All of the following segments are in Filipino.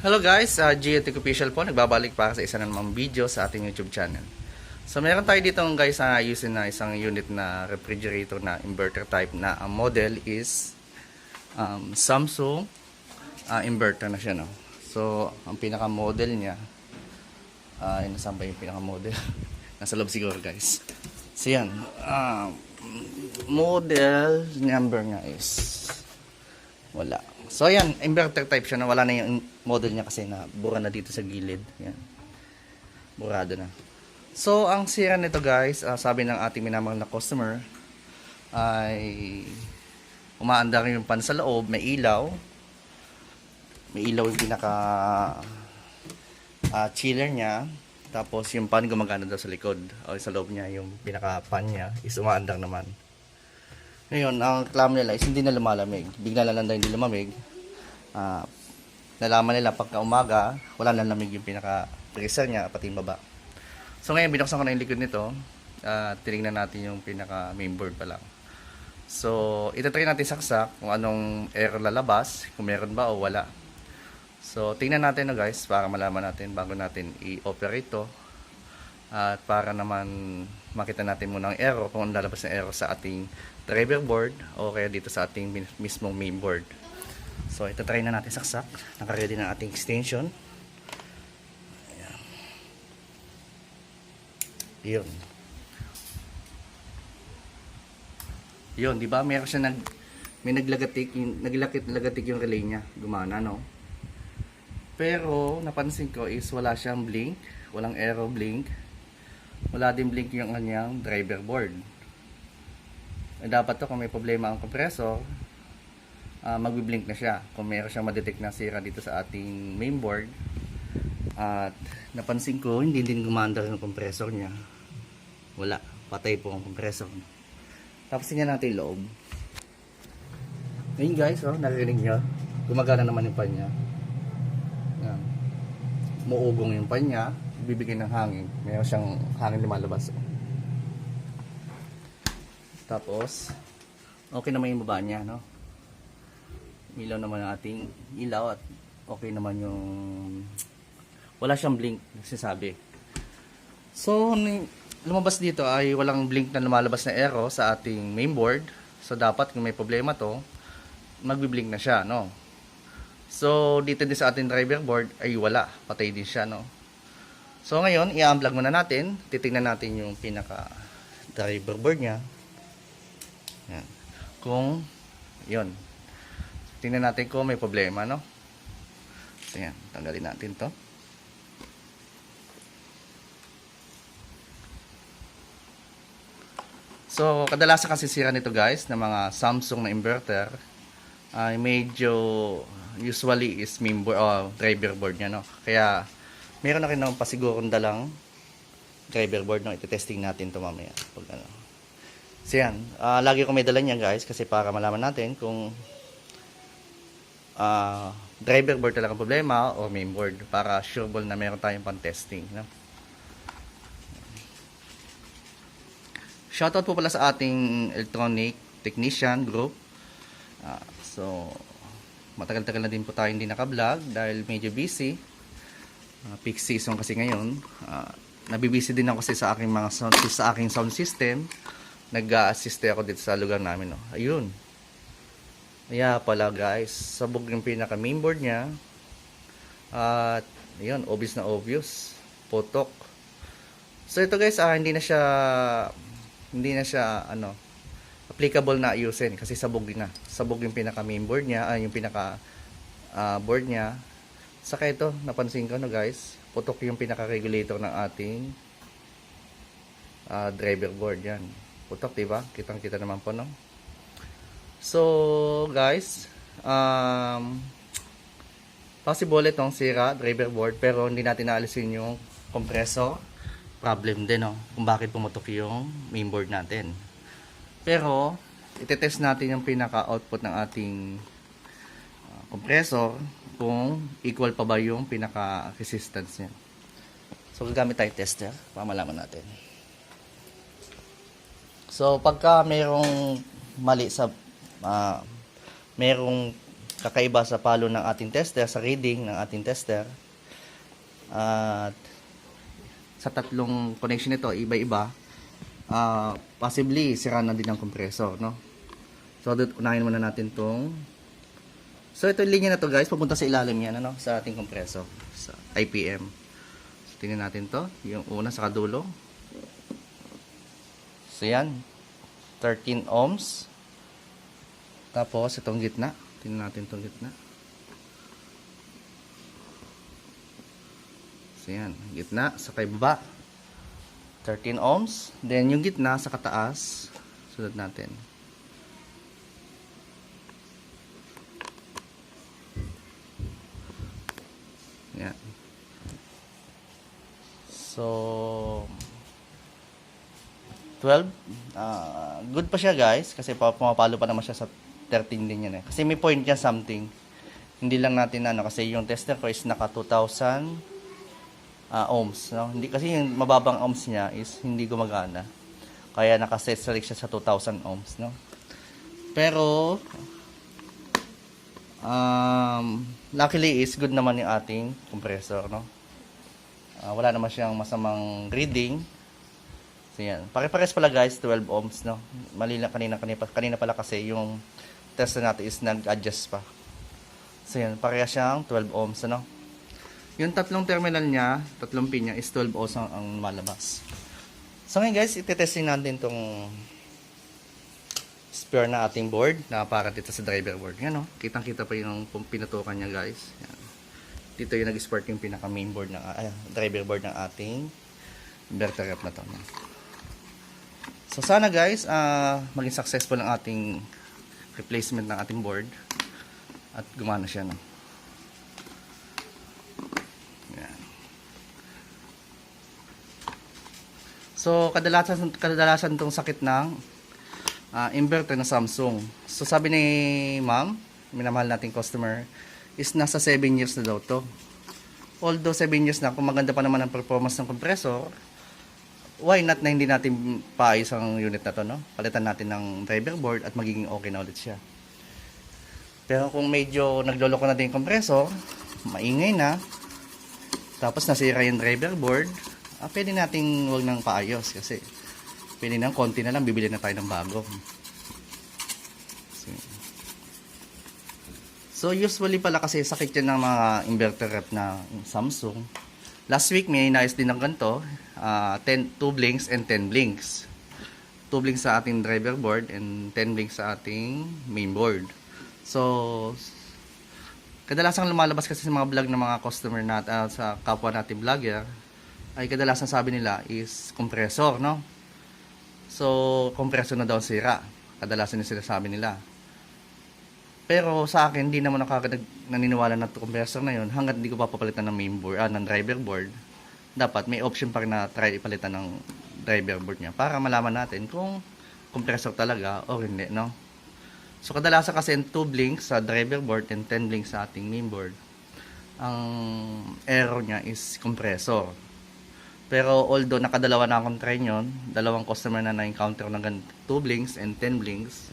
Hello guys, uh, Geotech Official po, nagbabalik para sa isa na namang video sa ating YouTube channel. So meron tayo dito guys na ayusin na isang unit na refrigerator na inverter type na ang model is um, Samsung uh, inverter na siya no. So ang pinaka model niya uh, saan ba yung pinaka model? Nasa loob siguro guys. So yan, uh, model number nga is wala. So ayan, inverter type siya na wala na yung model niya kasi na bura na dito sa gilid. Yan. Burado na. So ang sira nito guys, ah, sabi ng ating minamahal na customer ay umaandar yung pan sa loob, may ilaw. May ilaw yung pinaka ah, chiller niya. Tapos yung pan gumagana daw sa likod. O sa loob niya, yung pinaka pan niya is umaandar naman. Ngayon, ang reklamo nila is hindi na lumalamig. Bigla na lang daw hindi lumamig. Ah, nalaman nila pagka umaga, wala na lamig yung pinaka freezer niya, pati yung baba. So ngayon, binuksan ko na yung likod nito. Ah, tinignan natin yung pinaka mainboard pa lang. So, itatry natin saksak kung anong error lalabas, kung meron ba o wala. So, tingnan natin na guys para malaman natin bago natin i-operate to. At para naman makita natin muna ang error kung lalabas ng error sa ating driver board o kaya dito sa ating mismong mainboard. So, ito try na natin saksak. Nakaready na ating extension. Ayan. Yun. Yun, di ba? Meron siya nag may naglagatik, naglakit lagatik yung relay niya. Gumana, no? Pero, napansin ko is wala siyang blink. Walang arrow blink. Wala din blink yung kanyang driver board. Eh, dapat to kung may problema ang compressor, uh, magbi-blink na siya. Kung meron siyang madetect na sira dito sa ating mainboard. At napansin ko, hindi din gumandar yung compressor niya. Wala. Patay po ang compressor. Tapos tingnan natin loob. Ngayon guys, oh, narinig nyo. Gumagana naman yung pan niya. Yan. Muugong yung pan niya. Bibigyan ng hangin. Mayroon siyang hangin lumalabas. Tapos, okay naman yung baba niya, no? Ilaw naman ang ating ilaw at okay naman yung wala siyang blink nagsasabi. So, lumabas dito ay walang blink na lumalabas na arrow sa ating mainboard. So, dapat kung may problema to, magbi-blink na siya, no? So, dito din sa ating driver board ay wala. Patay din siya, no? So, ngayon, i-unplug muna natin. Titingnan natin yung pinaka driver board niya. Yan. Kung, yun. Tingnan natin kung may problema, no? Yan. Tanggalin natin to. So, kadalasan kasi sira nito guys, ng mga Samsung na inverter, ay medyo usually is mainboard, oh, driver board niya, no? Kaya, meron na rin ng pasigurong dalang driver board, no? Ito-testing natin to mamaya. Pag ano. So yan, ah, lagi ko may dala niya guys kasi para malaman natin kung ah, driver board talaga problema o mainboard para sureball na meron tayong pan-testing. No? Shoutout po pala sa ating electronic technician group. Ah, so, matagal-tagal na din po tayo hindi naka-vlog dahil medyo busy. Uh, peak season kasi ngayon. Ah, nabibisi din ako kasi sa aking mga sound, sa aking sound system nag-assist ako dito sa lugar namin. No? Ayun. Kaya pala guys, sabog yung pinaka mainboard niya. At ayun, obvious na obvious. Potok. So ito guys, ah, hindi na siya hindi na siya ano applicable na ayusin kasi sabog na. Sabog yung pinaka mainboard niya, ah, yung pinaka ah, board niya. Saka ito, napansin ko no guys, putok yung pinaka regulator ng ating ah, driver board yan putok, diba? Kitang-kita naman po, no? So, guys, um, possible itong sira, driver board, pero hindi natin naalisin yung compressor. Problem din, no? Kung bakit pumutok yung mainboard natin. Pero, itetest natin yung pinaka-output ng ating uh, compressor kung equal pa ba yung pinaka-resistance niya. So, gagamit tayo tester para malaman natin. So, pagka mayroong mali sa, ah, mayroong kakaiba sa palo ng ating tester, sa reading ng ating tester. At sa tatlong connection nito, iba-iba, ah, possibly sira na din ang compressor, no? So, unahin muna natin tong So, ito yung linya na to guys, papunta sa ilalim yan, ano, sa ating compressor, sa IPM. So, tingnan natin to, yung una sa kadulo. So, yan, 13 ohms. Tapos, itong gitna, tingnan natin itong gitna. So, yan, gitna, sa kay baba, 13 ohms. Then, yung gitna sa kataas, sunod natin. Yan. So, 12. ah good pa siya guys. Kasi pa, pumapalo pa naman siya sa 13 din yan eh. Kasi may point niya something. Hindi lang natin ano. Kasi yung tester ko is naka 2,000 ah, ohms. No? Hindi, kasi yung mababang ohms niya is hindi gumagana. Kaya naka-set select siya sa 2,000 ohms. No? Pero, um, luckily is good naman yung ating compressor. No? Ah, wala naman siyang masamang reading. So yan. Pare-pares pala guys, 12 ohms, no? Mali kanina, kanina, kanina pala kasi yung test natin is nag-adjust pa. So yan, pareha siyang 12 ohms, ano? Yung tatlong terminal niya, tatlong pin niya is 12 ohms ang, ang malabas. So ngayon guys, itetesting natin tong spare na ating board na para dito sa driver board. Yan, no? Kitang-kita pa yung pinutukan niya guys. Yan. Dito yung nag-sport yung pinaka main board ng ah, driver board ng ating inverter rep na to. So sana guys, ah maging successful ang ating replacement ng ating board at gumana siya no. Yan. So kadalasan kadalasan tong sakit ng ah, inverter ng Samsung. So sabi ni Ma'am, minamahal nating customer, is nasa 7 years na daw to. Although 7 years na, kung maganda pa naman ang performance ng compressor, why not na hindi natin paayos ang unit na to, no? Palitan natin ng driver board at magiging okay na ulit siya. Pero kung medyo nagloloko na din yung compressor, maingay na, tapos nasira yung driver board, ah, pwede nating wag nang paayos kasi pwede nang konti na lang, bibili na tayo ng bago. So usually pala kasi sakit yan ng mga inverter rep na Samsung. Last week may inayos din ng ganito, ah, 10 2 blinks and 10 blinks. 2 blinks sa ating driver board and 10 blinks sa ating main board. So kadalasan lumalabas kasi sa mga vlog ng mga customer nat ah, sa kapwa natin vlogger ay kadalasan sabi nila is compressor, no? So, compressor na daw sira. Kadalasan yung sinasabi nila. Pero sa akin, hindi naman ako nag- naniniwala na compressor na yun hanggat hindi ko papapalitan ng main board, ah, ng driver board. Dapat may option pa rin na try ipalitan ng driver board niya para malaman natin kung compressor talaga o hindi, no? So kadalasan kasi 2 blinks sa driver board and 10 blinks sa ating main board. Ang error niya is compressor. Pero although nakadalawa na akong try yun, dalawang customer na na-encounter ng ganun 2 blinks and 10 blinks,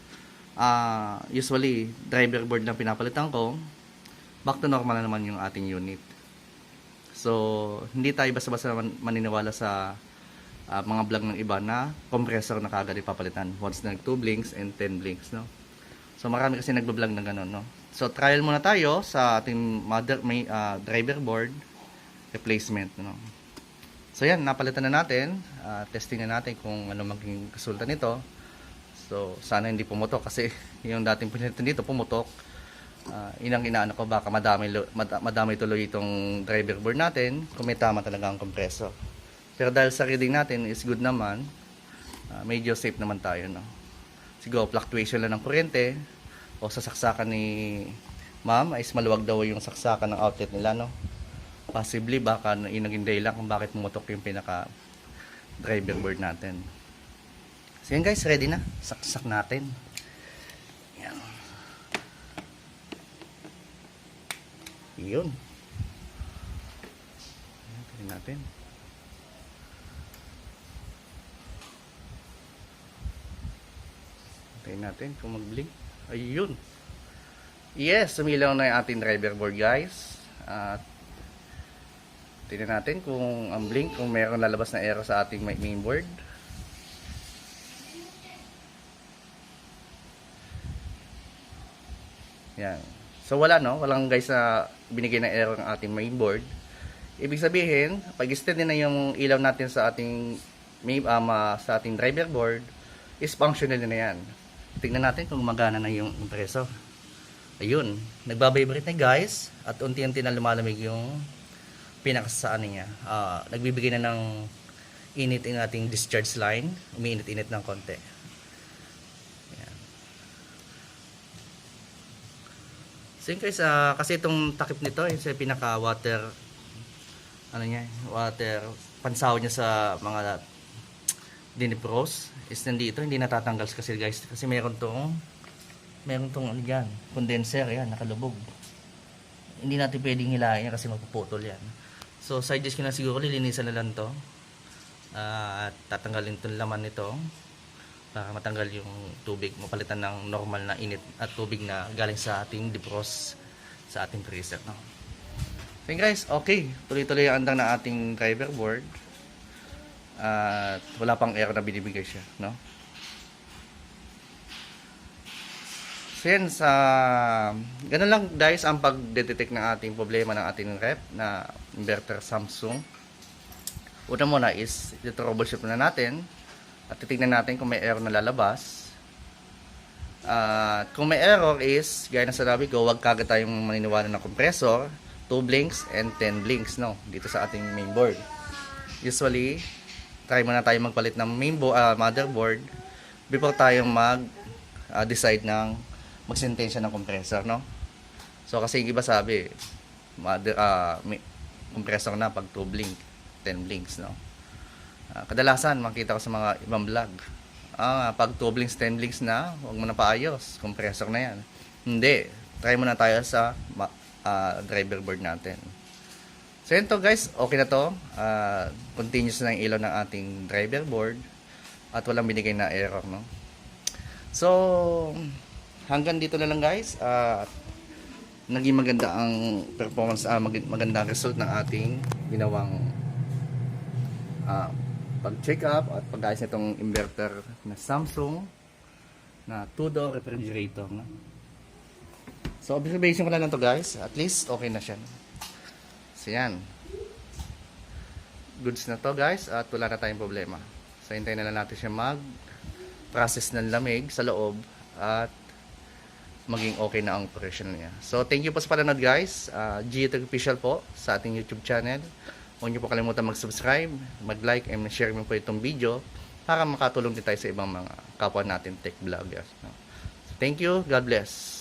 ah usually driver board lang pinapalitan ko, back to normal na naman yung ating unit. So, hindi tayo basta-basta man- maniniwala sa ah, mga vlog ng iba na compressor na kagad ipapalitan once nag 2 blinks and 10 blinks, no? So, marami kasi nagbablog ng ganun, no? So, trial muna tayo sa ating mother, may ah, driver board replacement, no? So, yan, napalitan na natin. Ah, testing na natin kung ano maging resulta nito. So, sana hindi pumutok kasi yung dating pinilitan dito pumutok. Uh, inang inaano ko baka madami, mad- madami tuloy itong driver board natin kung may tama talaga ang kompreso. Pero dahil sa reading natin is good naman, ah, medyo safe naman tayo. No? Siguro fluctuation lang ng kuryente o sa saksakan ni ma'am is maluwag daw yung saksakan ng outlet nila. No? Possibly baka yung naging dahilan kung bakit pumutok yung pinaka driver board natin. So yan guys, ready na. Saksak natin. Yan. Yun. Yan, tingnan natin. Hintayin natin kung mag-blink. Ayun. Yes, sumilaw na yung ating driver board guys. At tingnan natin kung ang blink, kung mayroong lalabas na error sa ating ma- main board. Yan. So wala no, walang guys na binigay na error ang ating main board. Ibig sabihin, pag extend na yung ilaw natin sa ating main, um, ah, sa ating driver board, is functional na yan. Tingnan natin kung magana na yung impreso. Ayun, nagbabibrate na guys at unti-unti na lumalamig yung pinakasaan niya. Ah, nagbibigay na ng init yung ating discharge line. Umiinit-init ng konti. So yun guys, ah, kasi itong takip nito, yung sa pinaka water ano niya, water pansaw niya sa mga dinipros. Is nandito, hindi natatanggal kasi guys. Kasi meron tong meron tong ano yan, condenser yan, nakalubog. Hindi natin pwedeng hilahin yan kasi mapuputol yan. So suggest ko na siguro lilinisan na lang to. Ah, at tatanggalin itong laman nito para matanggal yung tubig mapalitan ng normal na init at tubig na galing sa ating defrost sa ating freezer no? so guys, okay tuloy-tuloy ang andang ng ating driver board at wala pang error na binibigay siya no? So yan, sa ganun lang guys ang pag-detect ng ating problema ng ating rep na inverter Samsung. Una muna is i-troubleshoot na natin at titignan natin kung may error na lalabas. At kung may error is, gaya na sinabi ko, huwag kagad tayong maniniwala ng compressor, 2 blinks and 10 blinks no, dito sa ating mainboard. Usually, try muna tayo magpalit ng mainboard, ah, motherboard before tayo mag ah, decide ng magsintensya ng compressor, no? So kasi yung iba sabi, mother, may compressor na pag 2 blink, 10 blinks, no? Ah, kadalasan makita ko sa mga ibang vlog. Ah, pag 2 blinks, 10 blinks na, huwag mo na paayos, compressor na 'yan. Hindi, try muna tayo sa ah, driver board natin. So yun to guys, okay na to. Ah, continuous na yung ilaw ng ating driver board at walang binigay na error, no? So, hanggang dito na lang guys. At naging maganda ang performance, ah, mag- maganda result ng ating ginawang ah, pag-check up at pag-ayos nitong inverter na Samsung na 2-door refrigerator. No? So, observation ko lang to guys. At least, okay na siya. So, yan. Goods na to guys at wala na tayong problema. So, hintayin na lang natin siya mag process ng lamig sa loob at maging okay na ang operation niya. So, thank you po sa panonood guys. Uh, G-Tech Official po sa ating YouTube channel. Huwag niyo po kalimutan mag-subscribe, mag-like, and share mo po itong video para makatulong din tayo sa ibang mga kapwa natin tech vloggers. Thank you. God bless.